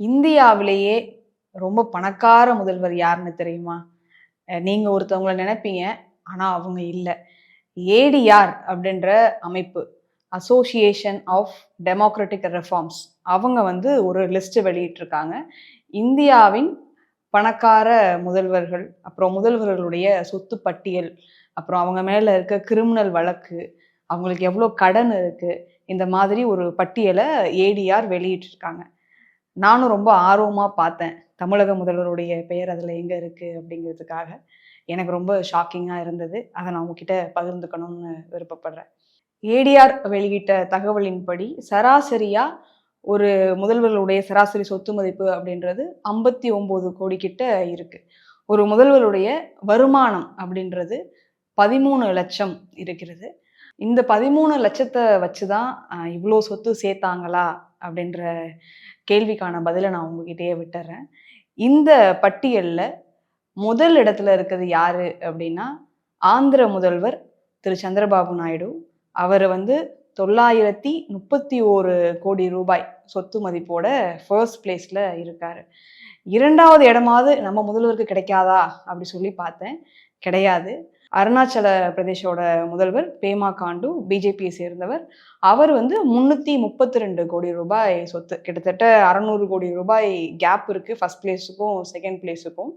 இந்தியாவிலேயே ரொம்ப பணக்கார முதல்வர் யாருன்னு தெரியுமா? நீங்கள் நீங்க ஒருத்தவங்கள நினைப்பீங்க ஆனா அவங்க இல்லை. ஏடிஆர் அப்படின்ற அமைப்பு அசோசியேஷன் ஆஃப் டெமோக்ராட்டிக் ரெஃபார்ம்ஸ் அவங்க வந்து ஒரு லிஸ்ட் வெளியிட்டிருக்காங்க. இந்தியாவின் பணக்கார முதல்வர்கள் அப்புறம் முதல்வர்களுடைய சொத்து பட்டியல் அப்புறம் அவங்க மேல இருக்க கிரிமினல் வழக்கு அவங்களுக்கு எவ்வளோ கடன் இருக்கு இந்த மாதிரி ஒரு பட்டியலை ஏடிஆர் வெளியிட்டிருக்காங்க. நானும் ரொம்ப ஆர்வமாக பார்த்தேன். தமிழக முதல்வருடைய பெயர் அதில் எங்கே இருக்குது அப்படிங்கிறதுக்காக. எனக்கு ரொம்ப ஷாக்கிங்காக இருந்தது. அதை நான் உங்ககிட்ட பகிர்ந்துக்கணும்னு விருப்பப்படுறேன். ஏடிஆர் வெளியிட்ட தகவலின்படி சராசரியாக ஒரு முதல்வர்களுடைய சராசரி சொத்து மதிப்பு அப்படின்றது ஐம்பத்தி ஒம்பது கோடி கிட்ட இருக்குது ஒரு முதல்வருடைய வருமானம் அப்படின்றது பதிமூணு லட்சம் இருக்கிறது. இந்த பதிமூணு லட்சத்தை வச்சு தான் இவ்வளோ சொத்து சேர்த்தாங்களா? அப்படின்ற கேள்விக்கான பதிலை நான் உங்ககிட்டயே விட்டுறேன். இந்த பட்டியலில் முதல் இடத்துல இருக்கிறது யாரு அப்படின்னா ஆந்திர முதல்வர் திரு. சந்திரபாபு நாயுடு. அவர் வந்து தொள்ளாயிரத்தி முப்பத்தி ஓரு கோடி ரூபாய் சொத்து மதிப்போட ஃபர்ஸ்ட் பிளேஸில் இருக்கார். இரண்டாவது இடமாவது நம்ம முதல்வருக்கு கிடைக்காதா? அப்படி சொல்லி பார்த்தேன். கிடையாது. அருணாச்சல பிரதேஷோட முதல்வர் பேமா காண்டு பிஜேபியை சேர்ந்தவர். அவர் வந்து முன்னூற்றி முப்பத்தி ரெண்டு கோடி ரூபாய் சொத்து. கிட்டத்தட்ட அறநூறு கோடி ரூபாய் கேப் இருக்குது ஃபர்ஸ்ட் பிளேஸுக்கும் செகண்ட் பிளேஸுக்கும்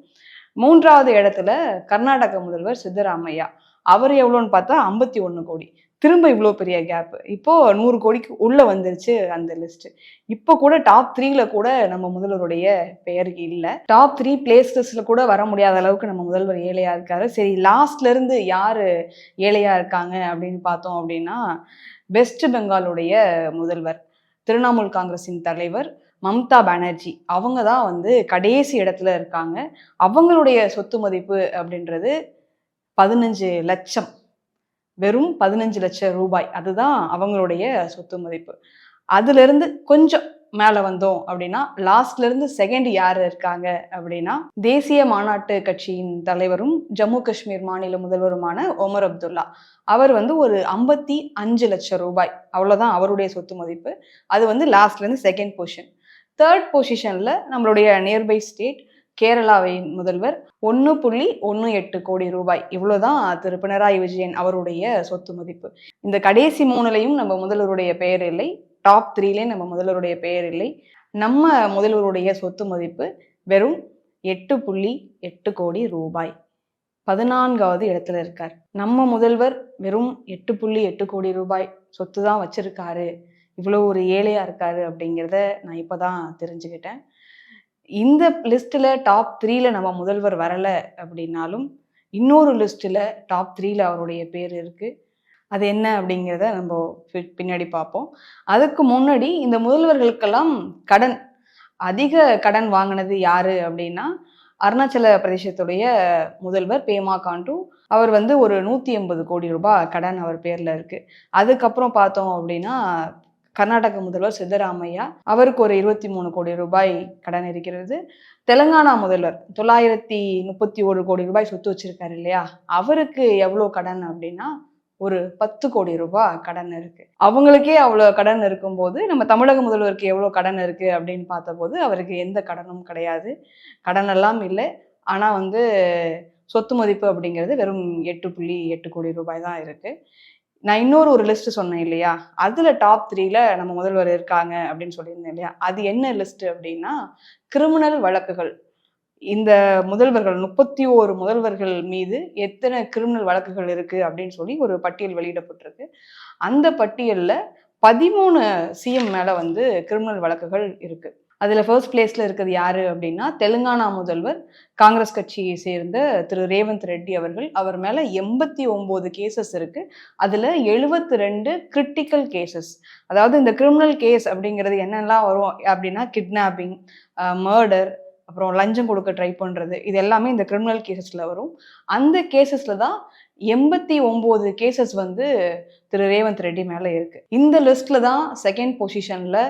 மூன்றாவது இடத்துல கர்நாடக முதல்வர் சித்தராமையா. அவர் எவ்வளோன்னு பார்த்தா ஐம்பத்தி ஒன்று கோடி. திரும்ப இவ்வளோ பெரிய கேப் இப்போ நூறு கோடிக்கு உள்ள வந்துருச்சு அந்த லிஸ்ட் இப்போ கூட டாப் த்ரீல கூட நம்ம முதல்வருடைய பெயர் இல்லை. டாப் த்ரீ பிளேசஸ்ல கூட வர முடியாத அளவுக்கு நம்ம முதல்வர் ஏழையா இருக்காரு. சரி லாஸ்ட்ல இருந்து யாரு ஏழையா இருக்காங்க அப்படின்னு பார்த்தோம் அப்படின்னா வெஸ்ட் பெங்காலுடைய முதல்வர் திரிணாமுல் காங்கிரஸின் தலைவர் மம்தா பானர்ஜி. அவங்க தான் வந்து கடைசி இடத்துல இருக்காங்க. அவங்களுடைய சொத்து மதிப்பு அப்படின்றது பதினஞ்சு லட்சம். வெறும் பதினஞ்சு லட்சம் ரூபாய். அதுதான் அவங்களுடைய சொத்து மதிப்பு. அதுலேருந்து கொஞ்சம் மேலே வந்தோம் அப்படின்னா லாஸ்ட்ல இருந்து செகண்ட் யார் இருக்காங்க அப்படின்னா தேசிய மாநாட்டு கட்சியின் தலைவரும் ஜம்மு காஷ்மீர் மாநில முதல்வருமான ஒமர் அப்துல்லா. அவர் வந்து ஒரு ஐம்பத்தி அஞ்சு லட்சம் ரூபாய். அவ்வளோதான் அவருடைய சொத்து மதிப்பு. அது வந்து லாஸ்ட்லேருந்து செகண்ட் பொசிஷன் தேர்ட் பொசிஷனில் நம்மளுடைய நியர்பை ஸ்டேட் கேரளாவின் முதல்வர் ஒன்று புள்ளி ஒன்று எட்டு கோடி ரூபாய். இவ்வளோதான் திரு பினராயி விஜயன் அவருடைய சொத்து மதிப்பு. இந்த கடைசி மூணுலையும் நம்ம முதல்வருடைய பெயர் இல்லை. டாப் த்ரீலேயும் நம்ம முதல்வருடைய பெயர் இல்லை. நம்ம முதல்வருடைய சொத்து மதிப்பு வெறும் எட்டு புள்ளி எட்டு கோடி ரூபாய். பதினான்காவது இடத்துல இருக்கார். நம்ம முதல்வர் வெறும் எட்டு புள்ளி எட்டு கோடி ரூபாய் சொத்து தான் வச்சிருக்காரு. இவ்வளோ ஒரு ஏழையாக இருக்காரு அப்படிங்கிறத நான் இப்போ தான் தெரிஞ்சுக்கிட்டேன். இந்த லிஸ்ட்டில் டாப் த்ரீல நம்ம முதல்வர் வரலை அப்படின்னாலும் இன்னொரு லிஸ்ட்டில் டாப் த்ரீல அவருடைய பேர் இருக்குது அது என்ன அப்படிங்கிறத நம்ம பின்னாடி பார்ப்போம். அதுக்கு முன்னாடி இந்த முதல்வர்களுக்கெல்லாம் கடன் அதிக கடன் வாங்கினது யாரு அப்படின்னா அருணாச்சல பிரதேசத்துடைய முதல்வர் பேமா காண்டு. அவர் வந்து ஒரு நூற்றி எண்பது கோடி ரூபாய் கடன் அவர் பேரில் இருக்குது அதுக்கப்புறம் பார்த்தோம் அப்படின்னா கர்நாடக முதல்வர் சித்தராமையா அவருக்கு ஒரு இருபத்தி மூணு கோடி ரூபாய் கடன் இருக்கிறது. தெலுங்கானா முதல்வர் தொள்ளாயிரத்தி முப்பத்தி ஒரு கோடி ரூபாய் சொத்து வச்சிருக்காரு இல்லையா? அவருக்கு எவ்வளோ கடன் அப்படின்னா ஒரு பத்து கோடி ரூபாய் கடன் இருக்கு. அவங்களுக்கே அவ்வளோ கடன் இருக்கும்போது நம்ம தமிழக முதல்வருக்கு எவ்வளோ கடன் இருக்கு அப்படின்னு பார்த்தபோது அவருக்கு எந்த கடனும் கிடையாது. கடன் எல்லாம் இல்லை. ஆனால் வந்து சொத்து மதிப்பு அப்படிங்கிறது வெறும் எட்டு புள்ளி எட்டு கோடி ரூபாய் தான் இருக்குது நான் இன்னொரு ஒரு லிஸ்ட் சொன்னேன் இல்லையா? அதுல டாப் த்ரீல நம்ம முதல்வர் இருக்காங்க அப்படின்னு சொல்லியிருந்தேன் இல்லையா? அது என்ன லிஸ்ட் அப்படின்னா கிரிமினல் வழக்குகள். இந்த முதல்வர்கள் முப்பத்தி ஓரு முதல்வர்கள் மீது எத்தனை கிரிமினல் வழக்குகள் இருக்கு அப்படின்னு சொல்லி ஒரு பட்டியல் வெளியிடப்பட்டிருக்கு. அந்த பட்டியல்ல பதிமூணு சிஎம் மேல வந்து கிரிமினல் வழக்குகள் இருக்கு. அதில் ஃபர்ஸ்ட் பிளேஸில் இருக்கிறது யார் அப்படின்னா தெலுங்கானா முதல்வர் காங்கிரஸ் கட்சியை சேர்ந்த திரு ரேவந்த் ரெட்டி அவர்கள். அவர் மேலே எண்பத்தி ஒம்பது கேசஸ் இருக்குது அதில் எழுபத்தி ரெண்டு கிரிட்டிக்கல் கேசஸ் அதாவது இந்த கிரிமினல் கேஸ் அப்படிங்கிறது என்னெல்லாம் வரும் அப்படின்னா கிட்னாப்பிங் மர்டர் அப்புறம் லஞ்சம் கொடுக்க ட்ரை பண்ணுறது இது எல்லாமே இந்த கிரிமினல் கேசஸில் வரும். அந்த கேசஸில் தான் எண்பத்தி ஒம்பது கேசஸ் வந்து திரு ரேவந்த் ரெட்டி மேலே இருக்குது இந்த லிஸ்ட்டில் தான் செகண்ட் பொசிஷனில்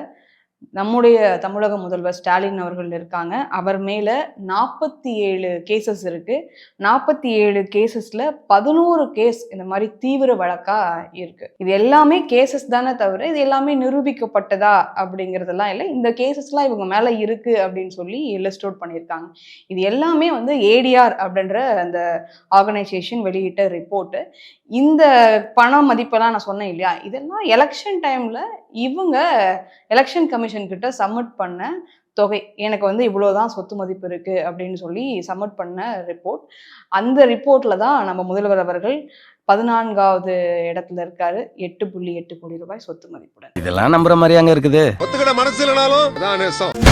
நம்முடைய தமிழக முதல்வர் ஸ்டாலின் அவர்கள் இருக்காங்க. அவர் மேல நாற்பத்தி ஏழு கேசஸ் இருக்கு. நாற்பத்தி ஏழு கேசஸ்ல பதினோரு கேஸ் இந்த மாதிரி தீவிர வழக்கா இருக்கு. இது எல்லாமே கேசஸ் தானே தவிர இது எல்லாமே நிரூபிக்கப்பட்டதா அப்படிங்கறதெல்லாம் இல்லை. இந்த கேசஸ்லாம் இவங்க மேல இருக்கு அப்படின்னு சொல்லி லிஸ்ட் அவுட் பண்ணியிருக்காங்க. இது எல்லாமே வந்து ஏடிஆர் அப்படின்ற அந்த ஆர்கனைசேஷன் வெளியிட்ட ரிப்போர்ட்டு இந்த பண மதிப்பெல்லாம் நான் சொன்னேன் இல்லையா? இதெல்லாம் எலெக்ஷன் டைம்ல இவங்க எலெக்ஷன் கமிஷன் கிட்ட சப்மிட் பண்ண தொகை. எனக்கு வந்து இவ்வளோதான் சொத்து மதிப்பு இருக்கு அப்படின்னு சொல்லி சப்மிட் பண்ண ரிப்போர்ட் அந்த ரிப்போர்ட்ல தான் நம்ம முதல்வர் அவர்கள் பதினான்காவது இடத்துல இருக்காரு. எட்டு புள்ளி எட்டு கோடி ரூபாய் சொத்து மதிப்புடன். இதெல்லாம் நம்புற மாதிரியாங்க இருக்குது. ஒத்துக்கிட மனசு இல்லைனாலும்